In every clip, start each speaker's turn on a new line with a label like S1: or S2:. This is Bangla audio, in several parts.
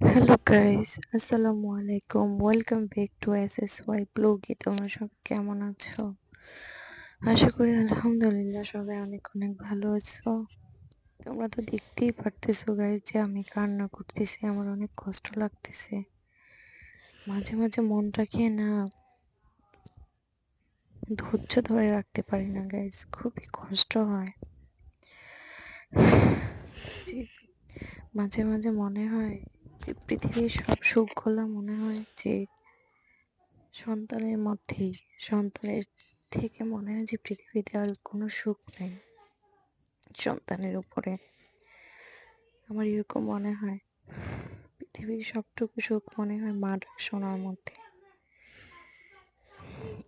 S1: হ্যালো গাইস আসসালামু আলাইকুম welcome back to S S Y ব্লগে তোমরা সব কেমন আছো? আশা করি আলহামদুলিল্লাহ সবাই অনেক অনেক ভালো আছো। তোমরা তো দেখতেই পারতেছো গাইস যে আমি কান্না করতেছি। আমার অনেক কষ্ট লাগতেছে। মাঝে মাঝে মনটাকে না ধৈর্য ধরে রাখতে পারি না গাইস খুবই কষ্ট হয়। মাঝে মাঝে মনে হয় পৃথিবীর সব সুখগুলো মনে হয় যে সন্তানের মধ্যেই, সন্তানের থেকে মনে হয় যে পৃথিবীতে আর কোনো সুখ নেই। সন্তানের উপরে আমার এরকম মনে হয়। পৃথিবীর সবটুকু সুখ মনে হয় মা ডাক শোনার মধ্যে।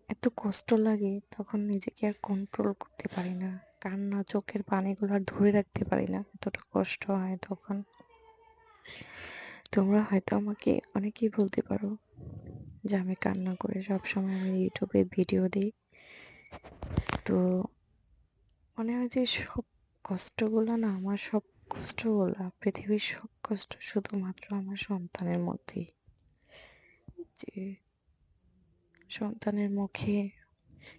S1: এত কষ্ট লাগে, তখন নিজেকে আর কন্ট্রোল করতে পারি না। কান্না, চোখের পানিগুলো আর ধরে রাখতে পারি না। এতটা কষ্ট হয় তখন। তোমরা হয়তো আমাকে অনেকেই বলতে পারো যে আমি কান্না করে সবসময় আমি ইউটিউবে ভিডিও দিই। তো মনে হয় যে সব কষ্টগুলো না, আমার সব কষ্টগুলো, পৃথিবীর সব কষ্ট শুধুমাত্র আমার সন্তানের মধ্যেই। যে সন্তানের মুখে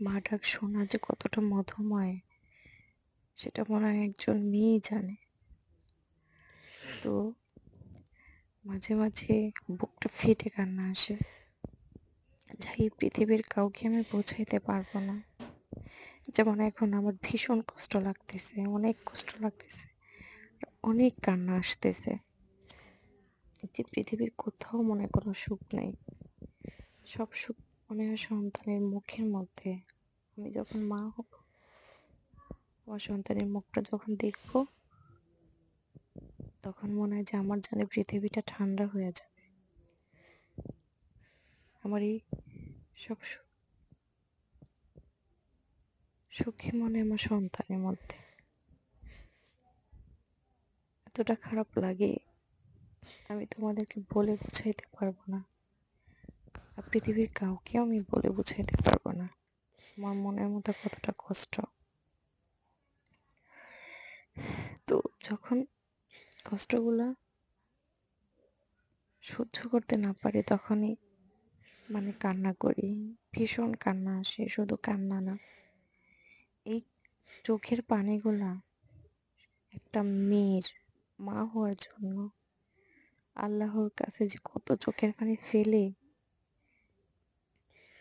S1: মা ডাক শোনা যে কতটা মধুময়, সেটা মনে হয় একজন মেয়েই জানে। তো মাঝে মাঝে বুকটা ফেটে কান্না আসে। যাই পৃথিবীর কাউকে আমি বোঝাইতে পারব না। যেমন এখন আমার ভীষণ কষ্ট লাগতেছে, অনেক কষ্ট লাগতেছে, অনেক কান্না আসতেছে। যে পৃথিবীর কোথাও মনে কোনো সুখ নেই। সব সুখ মনে হয় সন্তানের মুখের মধ্যে। আমি যখন মা হব, আমার সন্তানের মুখটা যখন দেখব তখন মনে হয় যে আমার জানে পৃথিবীটা ঠান্ডা হয়ে যাবে। আমার এই সব সুখী মনে আমার সন্তানের মধ্যে। এতটা খারাপ লাগে, আমি তোমাদেরকে বলে বুঝাইতে পারব না। আর পৃথিবীর কাউকেও আমি বলে বুঝাইতে পারব না। আমার মনের মধ্যে কতটা কষ্ট। তো যখন কষ্টগুলা সহ্য করতে না পারি তখনই মানে কান্না করি। ভীষণ কান্না আসে, শুধু কান্না না। এই চোখের পানিগুলা একটা মেয়ের, মা হওয়ার জন্য আল্লাহর কাছে যে কত চোখের পানি ফেলে,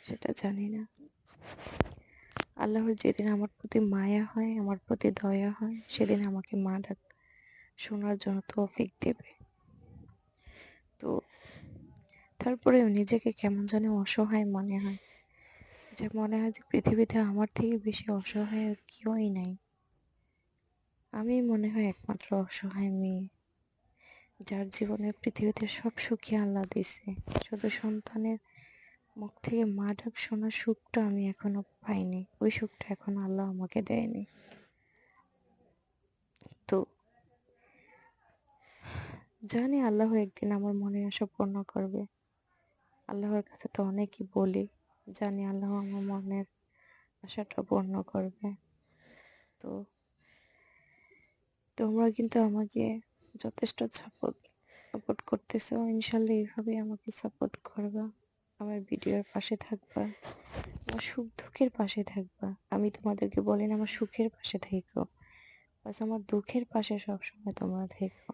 S1: সেটা জানি না। আল্লাহর যেদিন আমার প্রতি মায়া হয়, আমার প্রতি দয়া হয়, সেদিন আমাকে মা ডাক শোনার জন্য তৌফিক দেবে। তো তারপরেও নিজেকে কেমন জানি অসহায় মনে হয়। যে মনে হয় যে পৃথিবীতে আমার থেকে বেশি অসহায় কেউই নাই। আমি মনে হয় একমাত্র অসহায় মেয়ে, যার জীবনে পৃথিবীতে সব সুখী আল্লাহ দিছে। শুধু সন্তানের মুখ থেকে মা ডাক শোনার সুখটা আমি এখনও পাইনি। ওই সুখটা এখন আল্লাহ আমাকে দেয়নি তো জানি আল্লাহ একদিন আমার মনের আশা পূর্ণ করবে। আল্লাহর কাছে তো অনেকই বলি, জানি আল্লাহ আমার মনের আশাটা পূর্ণ করবে। তো তোমরা কিন্তু আমাকে যথেষ্ট সাপোর্ট সাপোর্ট করতেছো, ইনশাল্লাহ এইভাবেই আমাকে সাপোর্ট করবা। আমার ভিডিওর পাশে থাকবা, আমার সুখ দুঃখের পাশে থাকবা। আমি তোমাদেরকে বলি না, আমার সুখের পাশে থেকো, বাস আমার দুঃখের পাশে সবসময় তোমরা থেকো।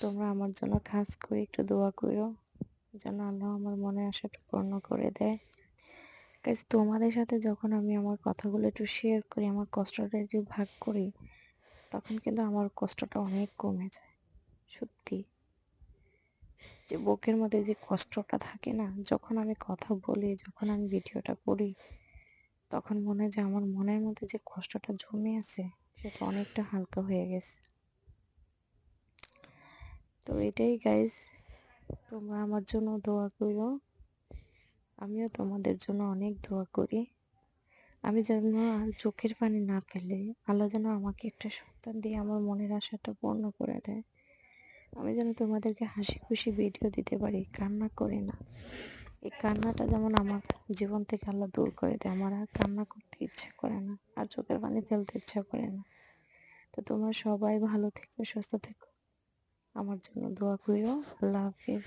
S1: তোমরা আমার জন্য খাস করে, একটু দোয়া করো যেন আল্লাহ আমার মনে আশাটা পূর্ণ করে দেয়। কাজ তোমাদের সাথে যখন আমি আমার কথাগুলো একটু শেয়ার করি, আমার কষ্টটা একটু ভাগ করি, তখন কিন্তু আমার কষ্টটা অনেক কমে যায়, সত্যি। যে বুকের মধ্যে যে কষ্টটা থাকে না, যখন আমি কথা বলি, যখন আমি ভিডিওটা করি, তখন মনে হয় যে আমার মনের মধ্যে যে কষ্টটা জমে আছে, সেটা অনেকটা হালকা হয়ে গেছে। তো এটাই গাইজ তোমরা আমার জন্য দোয়া করো। আমিও তোমাদের জন্য অনেক দোয়া করি। আমি যেন আর চোখের পানি না ফেলে, আল্লাহ যেন আমাকে একটা সন্তান দিয়ে আমার মনের আশাটা পূর্ণ করে দেয়। আমি যেন তোমাদেরকে হাসি খুশি ভিডিও দিতে পারি, কান্না করে না। এই কান্নাটা যেমন আমার জীবন থেকে আল্লাহ দূর করে দেয়, আমার আর কান্না করতে ইচ্ছা করে না, আর চোখের পানি ফেলতে ইচ্ছা করে না। তো তোমরা সবাই ভালো থেকো, সুস্থ থেকো। আমার জন্য দোয়া কইরো আল্লাহ হাফিজ।